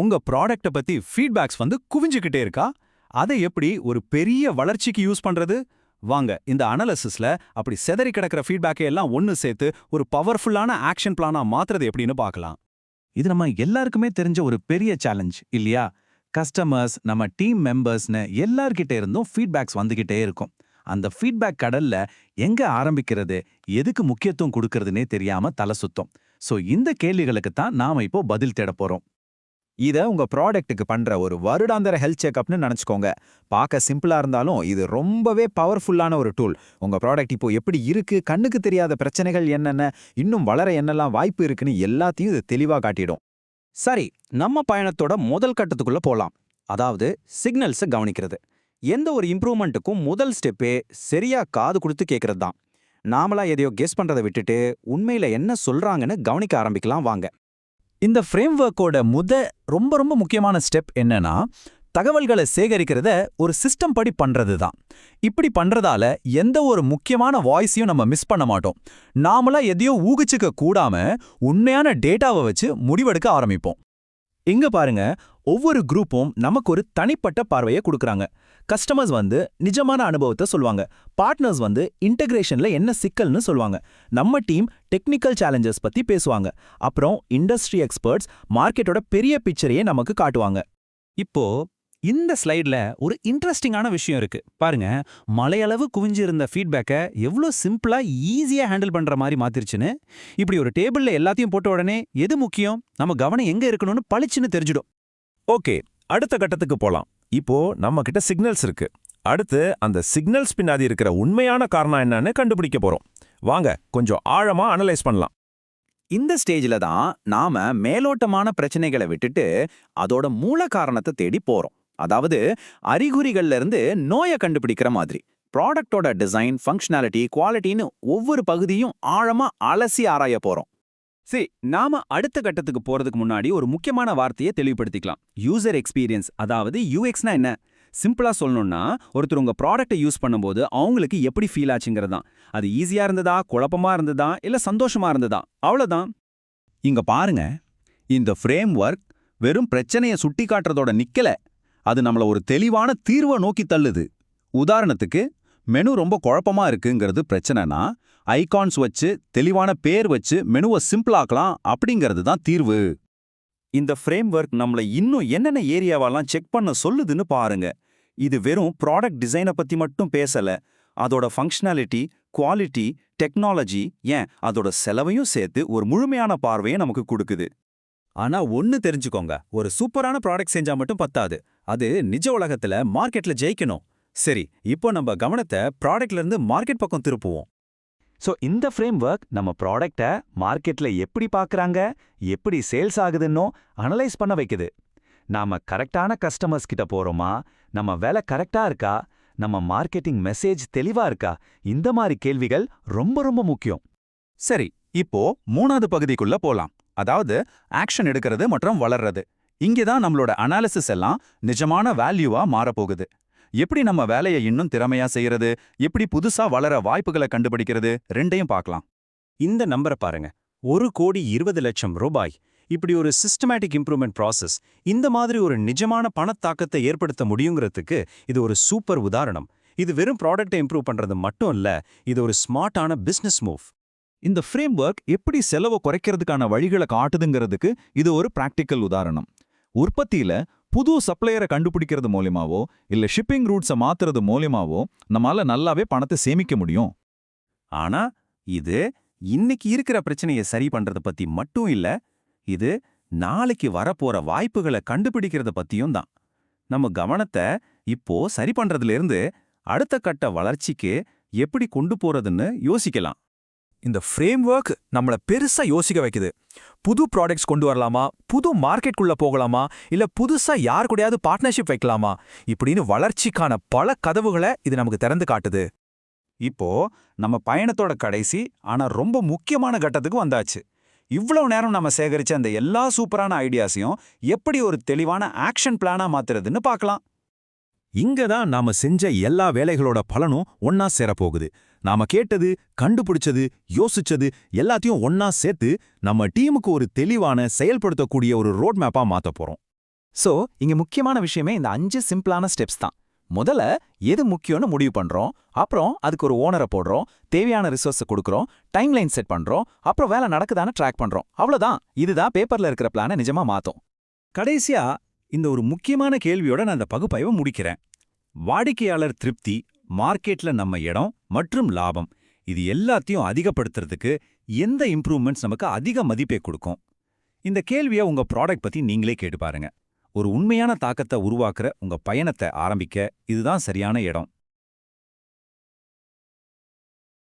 உங்க ப்ராடக்ட்ட பத்தி ஃபீட்பேக்ஸ் வந்து குவிஞ்சுக்கிட்டே இருக்கா? அதை எப்படி ஒரு பெரிய வளர்ச்சிக்கு யூஸ் பண்றது? வாங்க இந்த அனாலிசிஸ்ல அப்படி செதறி கிடக்கிற ஃபீட்பேக்கை எல்லாம் ஒன்னு சேர்த்து ஒரு பவர்ஃபுல்லான ஆக்ஷன் பிளானா மாத்துறது எப்படின்னு பார்க்கலாம். இது நம்ம எல்லாருக்குமே தெரிஞ்ச ஒரு பெரிய சேலஞ்ச் இல்லையா? கஸ்டமர்ஸ் நம்ம டீம் மெம்பர்ஸ்னு எல்லார்கிட்ட இருந்தும் ஃபீட்பேக்ஸ் வந்துகிட்டே இருக்கும். அந்த ஃபீட்பேக் கடல்ல எங்க ஆரம்பிக்கிறது எதுக்கு முக்கியத்துவம் கொடுக்கறதுனே தெரியாம தலை சுத்தம். சோ இந்த கேள்விகளுக்கு தான் நாம இப்போ பதில் தேட போறோம். இத உங்க ப்ராடக்ட்டுக்கு பண்ற ஒரு வருடாந்திர ஹெல்த் செக்அப்னு நினைச்சுக்கோங்க. பார்க்க சிம்பிளா இருந்தாலும் இது ரொம்பவே பவர்ஃபுல்லான ஒரு டூல் உங்க ப்ராடக்ட் இப்போ எப்படி இருக்கு கண்ணுக்கு தெரியாத பிரச்சனைகள் என்னென்ன இன்னும் வளர என்னெல்லாம் வாய்ப்பு இருக்குன்னு எல்லாத்தையும் இது தெளிவா காட்டிடும். சரி நம்ம பயணத்தோட முதல் கட்டத்துக்குள்ள போலாம். அதாவது சிக்னல்ஸை கவனிக்கிறது. எந்த ஒரு இம்ப்ரூவ்மெண்ட்டுக்கும் முதல் ஸ்டெப்பே சரியா காது கொடுத்து கேட்கறது தான் நாமளா எதையோ கெஸ் பண்றதை விட்டுட்டு உண்மையில என்ன சொல்றாங்கன்னு கவனிக்க ஆரம்பிக்கலாம் வாங்க. இந்த ஃப்ரேம் ஒர்க்கோட முத ரொம்ப ரொம்ப முக்கியமான ஸ்டெப் என்னன்னா தகவல்களை சேகரிக்கிறத ஒரு சிஸ்டம் படி பண்றது தான் இப்படி பண்றதால எந்த ஒரு முக்கியமான வாய்ஸையும் நம்ம மிஸ் பண்ண மாட்டோம். நாமளா எதையோ ஊகிச்சுக்க கூடாம உண்மையான டேட்டாவை வச்சு முடிவெடுக்க ஆரம்பிப்போம். இங்க பாருங்க ஒவ்வொரு குரூப்பும் நமக்கு ஒரு தனிப்பட்ட பார்வையை கொடுக்குறாங்க. கஸ்டமர்ஸ் வந்து நிஜமான அனுபவத்தை சொல்லுவாங்க. பார்ட்னர்ஸ் வந்து இன்டகிரேஷன்ல என்ன சிக்கல்னு சொல்லுவாங்க. நம்ம டீம் டெக்னிக்கல் சேலஞ்சஸ் பத்தி பேசுவாங்க. அப்புறம் இண்டஸ்ட்ரி எக்ஸ்பர்ட்ஸ் மார்க்கெட்டோட பெரிய பிக்சரையே நமக்கு காட்டுவாங்க. இப்போ இந்த ஸ்லைட்ல ஒரு இன்ட்ரெஸ்டிங்கான விஷயம் இருக்கு. பாருங்க மலையளவு குவிஞ்சிருந்த ஃபீட்பேக்கை எவ்வளோ சிம்பிளா ஈஸியா ஹேண்டில் பண்ற மாதிரி மாத்திருச்சுன்னு. இப்படி ஒரு டேபிள்ல எல்லாத்தையும் போட்ட உடனே எது முக்கியம்? நம்ம கவனம் எங்க இருக்கணும்னு பளிச்சுன்னு தெரிஞ்சிடும். ஓகே அடுத்த கட்டத்துக்கு போலாம். இப்போ நம்ம கிட்ட சிக்னல்ஸ் இருக்கு. அடுத்து அந்த சிக்னல்ஸ் பின்னாடி இருக்கிற உண்மையான காரணம் என்னன்னு கண்டுபிடிக்க போறோம். வாங்க கொஞ்சம் ஆழமா அனலைஸ் பண்ணலாம். இந்த ஸ்டேஜ்ல தான் நாம மேலோட்டமான பிரச்சனைகளை விட்டுட்டு அதோட மூல காரணத்தை தேடி போறோம். அதாவது அறிகுறிகள்ல இருந்து நோயை கண்டுபிடிக்கிற மாதிரி. ப்ராடக்டோட டிசைன் ஃபங்க்ஷனாலிட்டி குவாலிட்டின்னு ஒவ்வொரு பகுதியும் ஆழமா அலசி ஆராய போறோம். சரி நாம அடுத்த கட்டத்துக்கு போறதுக்கு முன்னாடி ஒரு முக்கியமான வார்த்தையை தெளிவுபடுத்திக்கலாம். யூசர் எக்ஸ்பீரியன்ஸ் அதாவது யூஎக்ஸ்னா என்ன? சிம்பிளா சொல்லணும்னா ஒருத்தர் உங்க ப்ராடக்ட்டை யூஸ் பண்ணும்போது அவங்களுக்கு எப்படி ஃபீல் ஆச்சுங்கிறதான் அது ஈஸியா இருந்ததா குழப்பமா இருந்ததா இல்ல சந்தோஷமா இருந்ததா? அவ்வளவுதான். இங்க பாருங்க. இந்த ஃப்ரேம் ஒர்க் வெறும் பிரச்சனையை சுட்டி காட்டுறதோட நிக்கல. அது நம்மள ஒரு தெளிவான தீர்வை நோக்கி தள்ளுது. உதாரணத்துக்கு மெனு ரொம்ப குழப்பமா இருக்குங்கிறது பிரச்சனைனா ஐகான்ஸ் வச்சு தெளிவான பேர் வச்சு மெனுவை சிம்பிளாக்கலாம் அப்படிங்கிறது தான் தீர்வு. இந்த ஃப்ரேம் ஒர்க் நம்மளை இன்னும் என்னென்ன ஏரியாவெல்லாம் செக் பண்ண சொல்லுதுன்னு பாருங்க. இது வெறும் ப்ராடக்ட் டிசைனை பத்தி மட்டும் பேசல. அதோட ஃபங்க்ஷனாலிட்டி குவாலிட்டி டெக்னாலஜி ஏன்? அதோட செலவையும் சேர்த்து ஒரு முழுமையான பார்வையை நமக்கு கொடுக்குது. ஆனா ஒன்னு தெரிஞ்சுக்கோங்க. ஒரு சூப்பரான ப்ராடக்ட் செஞ்சா மட்டும் பத்தாது. அது நிஜ உலகத்துல மார்க்கெட்ல ஜெயிக்கணும். சரி இப்போ நம்ம கவனத்தை ப்ராடக்ட்ல இருந்து மார்க்கெட் பக்கம் திருப்புவோம். ஸோ இந்த ஃப்ரேம் ஒர்க் நம்ம ப்ராடக்டை மார்க்கெட்ல எப்படி பார்க்குறாங்க எப்படி சேல்ஸ் ஆகுதுன்னோ அனலைஸ் பண்ண வைக்குது. நாம கரெக்டான கஸ்டமர்ஸ் கிட்ட போறோமா? நம்ம வேலை கரெக்டா இருக்கா? நம்ம மார்க்கெட்டிங் மெசேஜ் தெளிவா இருக்கா? இந்த மாதிரி கேள்விகள் ரொம்ப ரொம்ப முக்கியம். சரி இப்போ மூணாவது பகுதிக்குள்ள போலாம். அதாவது ஆக்ஷன் எடுக்கிறது மற்றும் வளர்றது. இங்கே தான் நம்மளோட அனாலிசிஸ் எல்லாம் நிஜமான வேல்யூவா மாறப்போகுது. எப்படி நம்ம வேலையை இன்னும் திறமையா செய்யறது? எப்படி புதுசா வளர வாய்ப்புகளை கண்டுபிடிக்கிறது? ரெண்டையும் பார்க்கலாம். இந்த நம்பரை பாருங்க. ஒரு கோடி இருபது லட்சம் ரூபாய். இப்படி ஒரு சிஸ்டமேட்டிக் இம்ப்ரூவ்மெண்ட் ப்ராசஸ் இந்த மாதிரி ஒரு நிஜமான பணத்தாக்கத்தை ஏற்படுத்த முடியுங்கிறதுக்கு இது ஒரு சூப்பர் உதாரணம். இது வெறும் ப்ராடக்ட்டை இம்ப்ரூவ் பண்றது மட்டும் இல்ல இது ஒரு ஸ்மார்ட்டான பிசினஸ் மூவ் இந்த ஃப்ரேம் ஒர்க் எப்படி செலவை குறைக்கிறதுக்கான வழிகளை காட்டுதுங்கிறதுக்கு இது ஒரு பிராக்டிக்கல் உதாரணம். உற்பத்தியில புது சப்ளையரை கண்டுபிடிக்கிறது மூலியமாவோ இல்ல ஷிப்பிங் ரூட்ஸை மாத்துறது மூலியமாவோ நம்மால நல்லாவே பணத்தை சேமிக்க முடியும். ஆனா இது இன்னைக்கு இருக்கிற பிரச்சனையை சரி பண்றத பத்தி மட்டும் இல்ல இது நாளைக்கு வரப்போற வாய்ப்புகளை கண்டுபிடிக்கிறத பத்தியும் தான். நம்ம கவனத்தை இப்போ சரி பண்றதுல இருந்து அடுத்த கட்ட வளர்ச்சிக்கு எப்படி கொண்டு போறதுன்னு யோசிக்கலாம். இந்த ஃப்ரேம் ஒர்க் நம்மள பெருசா யோசிக்க வைக்குது. புது ப்ராடக்ட்ஸ் கொண்டு வரலாமா? புது மார்க்கெட்குள்ள போகலாமா? இல்ல புதுசா யார் கூடயாவது பார்ட்னர்ஷிப் வைக்கலாமா? இப்படின்னு வளர்ச்சிக்கான பல கதவுகளை இது நமக்கு திறந்து காட்டுது. இப்போ நம்ம பயணத்தோட கடைசி ஆனா ரொம்ப முக்கியமான கட்டத்துக்கு வந்தாச்சு. இவ்வளவு நேரம் நம்ம சேகரிச்ச அந்த எல்லா சூப்பரான ஐடியாஸையும் எப்படி ஒரு தெளிவான ஆக்ஷன் பிளானா மாத்துறதுன்னு பார்க்கலாம். இங்க தான் நாம செஞ்ச எல்லா வேலைகளோட பலனும் ஒன்னா சேரப்போகுது. நாம கேட்டது கண்டுபிடிச்சது யோசிச்சது எல்லாத்தையும் ஒன்னா சேர்த்து நம்ம டீமுக்கு ஒரு தெளிவான செயல்படுத்தக்கூடிய ஒரு ரோட் மேப்பா மாத்த போறோம். சோ இங்க முக்கியமான விஷயமே இந்த அஞ்சு சிம்பிளான ஸ்டெப்ஸ் தான். முதல்ல எது முக்கியம்னு முடிவு பண்றோம் அப்புறம் அதுக்கு ஒரு ஓனரை போடுறோம் தேவையான ரிசோர்ஸை கொடுக்குறோம் டைம்லைன் செட் பண்றோம் அப்புறம் வேலை நடக்குதான்னு ட்ராக் பண்றோம். அவ்வளவுதான். இதுதான் பேப்பர்ல இருக்கிற பிளானை நிஜமா மாத்தோம். கடைசியா இந்த ஒரு முக்கியமான கேள்வியோட நான் அந்த பகுப்பாய்வை முடிக்கிறேன். வாடிக்கையாளர் திருப்தி மார்க்கெட்ல நம்ம இடம் மற்றும் லாபம் இது எல்லாத்தையும் அதிகப்படுத்துறதுக்கு எந்த இம்ப்ரூவ்மெண்ட்ஸ் நமக்கு அதிக மதிப்பை கொடுக்கும்? இந்த கேள்வியை உங்க ப்ராடக்ட் பத்தி நீங்களே கேட்டு பாருங்க. ஒரு உண்மையான தாக்கத்தை உருவாக்குற உங்க பயணத்தை ஆரம்பிக்க இதுதான் சரியான இடம்.